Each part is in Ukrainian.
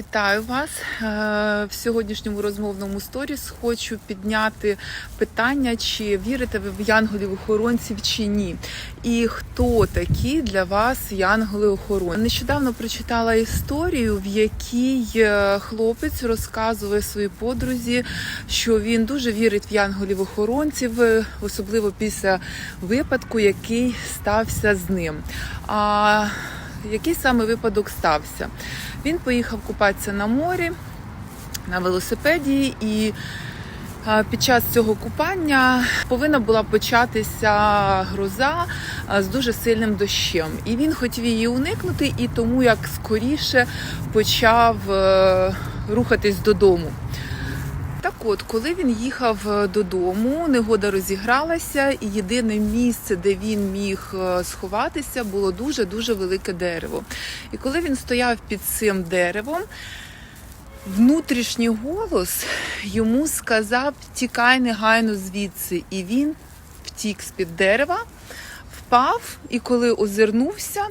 Вітаю вас Е, в сьогоднішньому розмовному сторіс. Хочу підняти питання, чи вірите ви в янголів-охоронців чи ні, і хто такі для вас янголи-охоронці. Нещодавно прочитала історію, в якій е, хлопець розказує своїй подрузі, що він дуже вірить в янголів-охоронців, е, особливо після випадку, який стався з ним. А який саме випадок стався? Він поїхав купатися на морі на велосипеді, і під час цього купання повинна була початися гроза з дуже сильним дощем. І він хотів її уникнути, і тому як скоріше почав е, рухатись додому. От, коли він їхав е, додому, негода розігралася, і єдине місце, де він міг е, сховатися, було дуже дуже велике дерево. І коли він стояв під цим деревом, внутрішній голос йому сказав: тікай негайно звідси. І він втік з-під дерева. Впав, і коли озирнувся,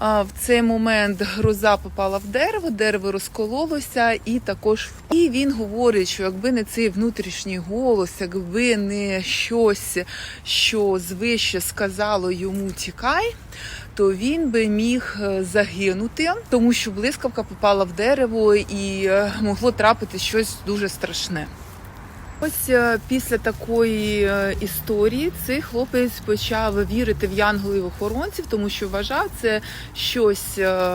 в цей момент гроза попала в дерево, дерево розкололося, і також і він говорить, що якби не цей внутрішній голос, якби не щось, що звище сказало йому тікай, то він би міг е, загинути, тому що блискавка попала в дерево і е, могло трапити щось дуже страшне. Ось е, після такої е, історії цей хлопець почав вірити в янголів-охоронців, тому що вважав це щось е,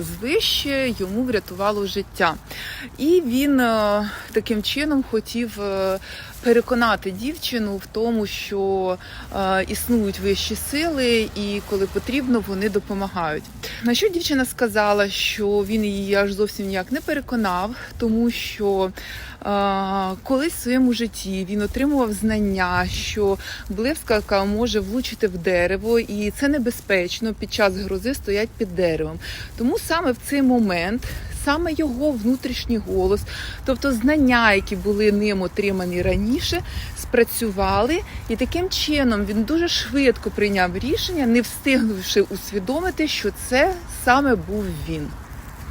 звище йому врятувало життя. І він таким чином хотів переконати дівчину в тому, що е, існують вищі сили, і коли потрібно, вони допомагають. На що дівчина сказала, що він її аж зовсім ніяк не переконав, тому що е, колись в своєму житті він отримував знання, що блискавка може влучити в дерево, і це небезпечно під час грози стоять під деревом. Тому саме в цей момент. Саме його внутрішній голос, тобто знання, які були ним отримані раніше, спрацювали, і таким чином він дуже швидко прийняв рішення, не встигнувши усвідомити, що це саме був він.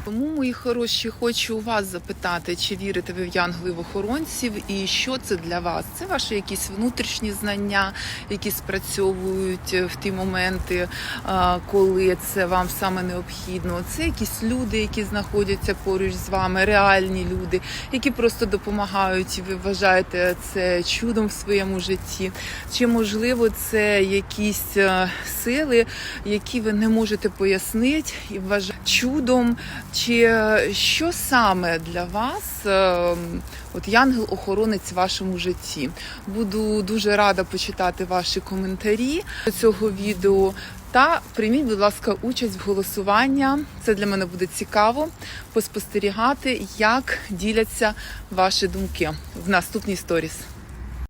Тому, мої хороші, хочу вас запитати, чи вірите ви в янголів-охоронців, і що це для вас? Це ваші якісь внутрішні знання, які спрацьовують в ті моменти, коли це вам саме необхідно. Це якісь люди, які знаходяться поруч з вами, реальні люди, які просто допомагають, і ви вважаєте це чудом в своєму житті. Чи можливо це якісь е, сили, які ви не можете пояснити і вважаєте чудом? Чи е, що саме для вас е, от янгел-охоронець в вашому житті? Буду дуже рада почитати ваші коментарі до цього відео. Та прийміть, будь ласка, участь в голосування. Це для мене буде цікаво поспостерігати, як діляться ваші думки в наступній сторіс.